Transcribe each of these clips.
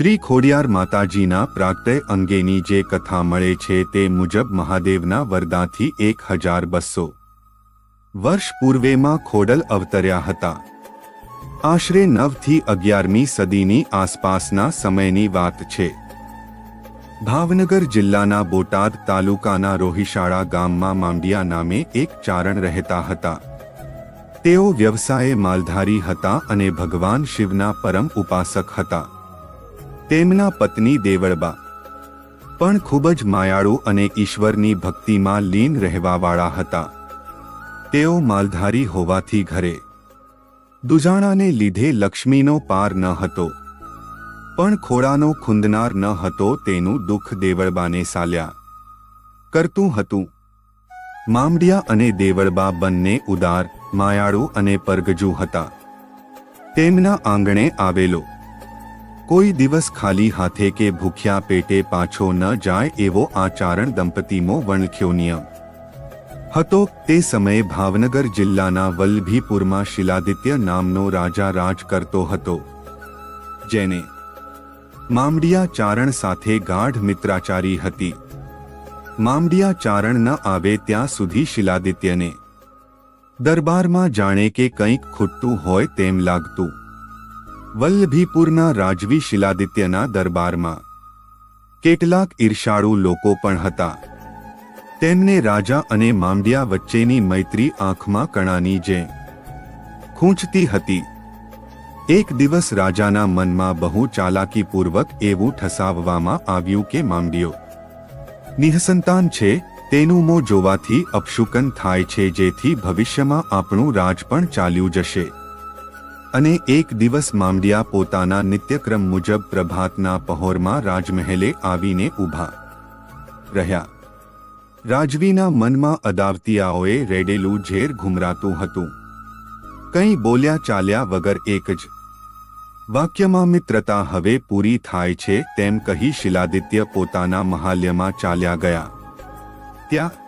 શ્રી ખોડિયાર માતાજીના પ્રાગતય અંગેની જે કથા મળે છે તે મુજબ મહાદેવના વરદાથી એક હજાર બસો વર્ષ પૂર્વેમાં ખોડલ અવતર્યા હતા. આશરે નવથી અગિયારમી સદીની આસપાસના સમયની વાત છે. ભાવનગર જિલ્લાના બોટાદ તાલુકાના રોહિશાળા ગામમાં માંડિયા નામે એક ચારણ રહેતા હતા. તેઓ વ્યવસાયે માલધારી હતા અને ભગવાન શિવના પરમ ઉપાસક હતા. તેમના પત્ની દેવળબા. પણ ખૂબ જ માયાળુ અને ઈશ્વરની ભક્તિમાં લીન રહેવાવાળા હતા. તેઓ માલધારી હોવાથી ઘરે દુજાણાને લીધે લક્ષ્મીનો પાર ન હતો. પણ ખોળાનો ખૂંદનાર ન હતો તેનું દુઃખ દેવળબાને સાલ્યા. કરતું હતું. મામડિયા અને દેવળબા બંને ઉદાર, માયાળુ અને પરગજુ હતા. તેમના આંગણે આવેલો. કોઈ દિવસ ખાલી હાથે કે ભૂખ્યા પેટે પાછો ન જાય એવો આચારણ દંપતીમો વણખ્યો નિયમ હતો તે સમયે ભાવનગર જિલ્લાના વલ્લભીપુરમાં શિલાદિત્ય નામનો રાજા રાજ કરતો હતો. જેને મામડિયા ચારણ સાથે ગાઢ મિત્રાચારી હતી. મામડિયા ચારણ ન આવે ત્યાં સુધી શિલાદિત્યને દરબારમાં જાણે કે કંઈક ખૂટતું હોય તેમ લાગતું. વલ્લભીપુરના રાજવી શિલાદિત્યના દરબારમાં કેટલાક ઈર્ષાળુ લોકો પણ હતા. તેમને રાજા અને માંડિયા વચ્ચેની મૈત્રી આંખમાં કણાની જેમ ખૂંચતી હતી. એક દિવસ રાજાના મનમાં બહુ ચાલાકીપૂર્વક એવું ઠસાવવામાં આવ્યું કે મામડિયો નિઃસંતાન છે, તેનું મોં જોવાથી અપશુકન થાય છે, જેથી ભવિષ્યમાં આપણું રાજ પણ ચાલ્યું જશે. અને એક દિવસ મામડિયા પોતાના નિત્યક્રમ મુજબ પ્રભાતના પહોરમાં રાજમહેલે આવીને ઊભા રહ્યા. રાજવીના મનમાં અદાવતિયાઓએ રેડેલું ઝેર ઘુમરાતું હતું. કંઈ બોલ્યા ચાલ્યા વગર એક જ, વાક્યમાં મિત્રતા હવે પૂરી થાય છે તેમ કહી શિલાદિત્ય પોતાના મહાલ્યમાં ચાલ્યા ગયા. ત્યાં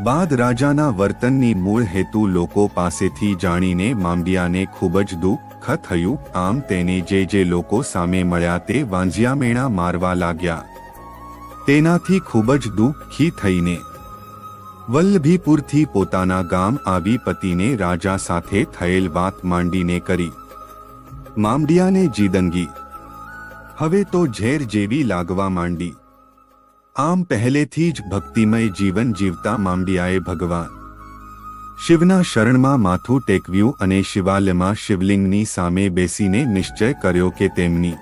બાદ રાજાના વર્તનની મૂળ હેતુ લોકો પાસેથી જાણીને માંડિયાને ખૂબ જ દુઃખ થયું. આમ તેને જે જે લોકો સામે મળ્યા તે વાંઝિયામેણા મારવા લાગ્યા. તેનાથી ખૂબ જ દુઃખી થઈને વલ્લભીપુરથી પોતાના ગામ આવી પતિને રાજા સાથે થયેલ વાત માંડીને કરી. માંડિયાને જીદંગી. હવે તો ઝેર જેવી લાગવા માંડી. આમ પહેલેથી જ ભક્તિમય જીવન જીવતા માંડિયાએ ભગવાન. શિવના શરણમાં માથું ટેકવ્યું અને શિવાલયમાં શિવલિંગની સામે બેસીને નિશ્ચય કર્યો કે તેમની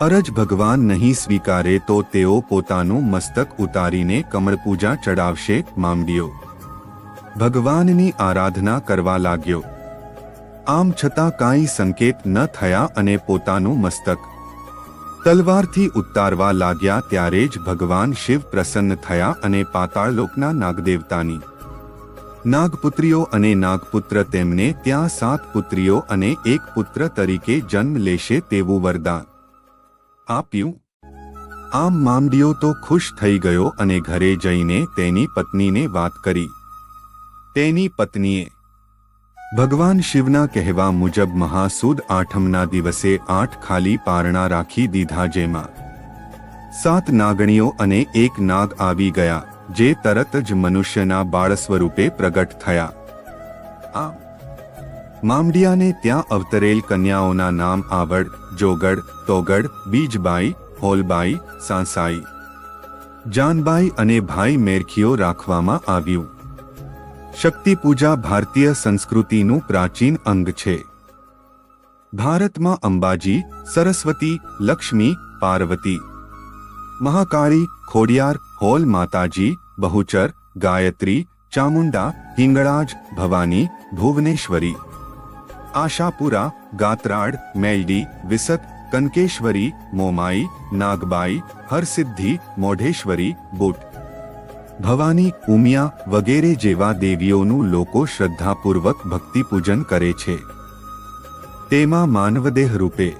અરજ ભગવાન નહીં સ્વીકારે તો તેઓ પોતાનું મસ્તક ઉતારીને કમળપૂજા ચડાવશે, માંડ્યો. ભગવાનની આરાધના કરવા લાગ્યો. આમ છતાં કાંઈ સંકેત ન થયા અને પોતાનું મસ્તક તલવારથી ઉતારવા લાગ્યા ત્યારે જ ભગવાન શિવ પ્રસન્ન થયા અને પાતાળલોકના નાગદેવતાની નાગપુત્રીઓ અને નાગપુત્ર તેમને ત્યાં સાત પુત્રીઓ અને એક પુત્ર તરીકે જન્મ લેશે તેવું વરદાન આપ્યું. આમ માંડીઓ તો ખુશ થઈ ગયો અને ઘરે જઈને તેની પત્નીને વાત કરી. તેની પત્નીએ ભગવાન શિવના કહેવા મુજબ મહાસુદ આઠમના દિવસે આઠ ખાલી પારણા રાખી દીધા જેમાં સાત નાગણીઓ અને એક નાગ આવી ગયા, જે તરત જ મનુષ્યના બાળ સ્વરૂપે પ્રગટ થયા. આ મામડિયાને ત્યાં અવતરેલ કન્યાઓના નામ આવડ, જોગડ, તોગડ, બીજબાઈ, હોલબાઈ, સાંસાઈ, જાનબાઈ અને ભાઈ મેરખીઓ રાખવામાં આવ્યું. શક્તિ પૂજા ભારતીય સંસ્કૃતિનું પ્રાચીન અંગ છે. ભારતમાં અંબાજી, સરસ્વતી, લક્ષ્મી, પાર્વતી, મહાકાળી, ખોડિયાર, હોલ માતાજી, બહુચર, ગાયત્રી, ચામુંડા, હિંગળાજ, ભવાની, ભુવનેશ્વરી, આશાપુરા, ગાત્રાડ, મેલડી, વિસત, કનકેશ્વરી, મોમાઈ, નાગબાઈ, હરસિદ્ધિ, મોઢેશ્વરી, બુટ ભવાની, ઉમિયા વગેરે જેવા દેવીઓનું લોકો શ્રદ્ધાપૂર્વક ભક્તિપૂજન કરે છે. તેમાં માનવદેહ રૂપે.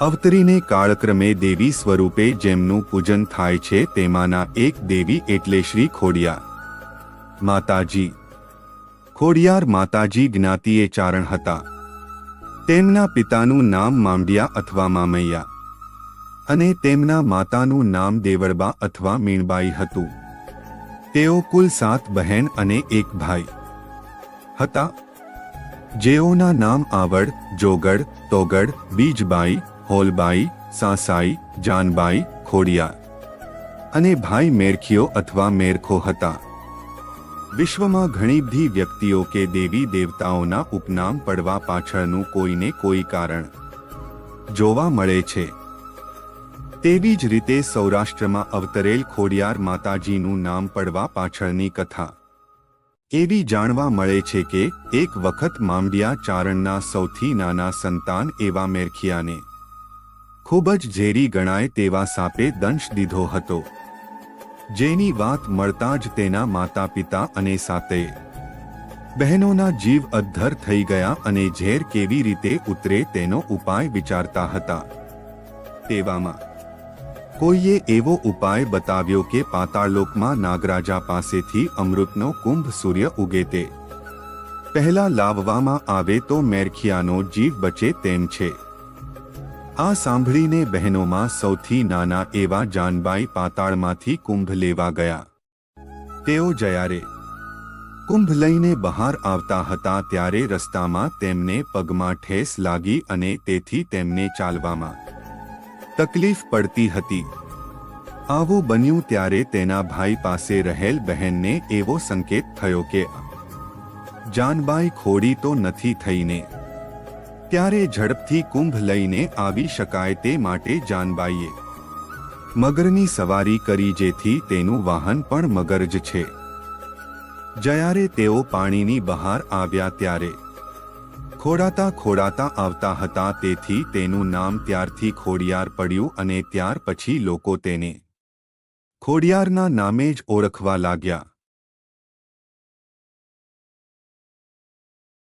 અવતરીને કાળક્રમે દેવી સ્વરૂપે જેમનું પૂજન થાય છે તેમાંના એક દેવી એટલે શ્રી ખોડિયા માતાજી. ખોડિયાર માતાજી જ્ઞાતિએ ચારણ હતા. તેમના પિતાનું નામ માંડિયા અથવા મામૈયા. અને તેમના માતાનું નામ દેવળબા અથવા મીણબાઈ હતું. તેઓ કુલ સાત બહેન અને એક ભાઈ હતા. જેઓના નામ આવડ, જોગડ, તોગડ, બીજબાઈ, હોલબાઈ, સાસાઈ, જાનબાઈ, ખોડિયાર અને ભાઈ મેરખીઓ અથવા મેરખો હતા. વિશ્વમાં ઘણી બધી વ્યક્તિઓ કે દેવી દેવતાઓના ઉપનામ પડવા પાછળનું કોઈને કોઈ કારણ જોવા મળે છે. તેવી જ રીતે સૌરાષ્ટ્રમાં અવતરેલ ખોડિયાર માતાજીનું નામ પડવા પાછળની કથા. એવી જાણવા મળે છે કે, એક વખત માંડિયા ચારણના સૌથી નાના સંતાન એવા મેરખિયાને ખૂબ જ ઝેરી ગણાય તેવા સાપે દંશ દીધો હતો. જેની વાત મળતા જ તેના માતા પિતા અને સાતે બહેનોના જીવ અદ્ધર થઈ ગયા અને ઝેર કેવી રીતે ઉતરે તેનો ઉપાય વિચારતા હતા. તેવામાં કોઈએ એવો ઉપાય બતાવ્યો કે પાતાળલોકમાં નાગરાજા પાસેથી અમૃતનો કુંભ સૂર્ય ઉગે તે. પહેલા લાવવામાં આવે તો મેરખિયાનો જીવ બચે તેમ છે. આ સાંભળીને બહેનોમાં સૌથી નાના એવા જાનબાઈ પાતાળમાંથી કુંભ લેવા ગયા. તેઓ જયારે કુંભ લઈને બહાર આવતા હતા ત્યારે રસ્તામાં તેમને પગમાં ઠેસ લાગી અને તેથી તેમને ચાલવામાં તકલીફ પડતી હતી. આવું બન્યું ત્યારે તેના ભાઈ પાસે રહેલ બહેનને એવો સંકેત થયો કે, જાનબાઈ ખોડી તો નથી થઈને. ત્યારે ઝડપથી કુંભ લઈને આવી શકાય તે માટે જાનબાઈએ મગરની સવારી કરી જેથી તેનું વાહન પણ મગર જ છે. જયારે તેઓ પાણીની બહાર આવ્યા ત્યારે ખોડાતા ખોડાતા આવતા હતા તેથી તેનું નામ ત્યારથી ખોડિયાર પડ્યું અને ત્યાર પછી લોકો તેને ખોડિયારના નામે જ ઓળખવા લાગ્યા.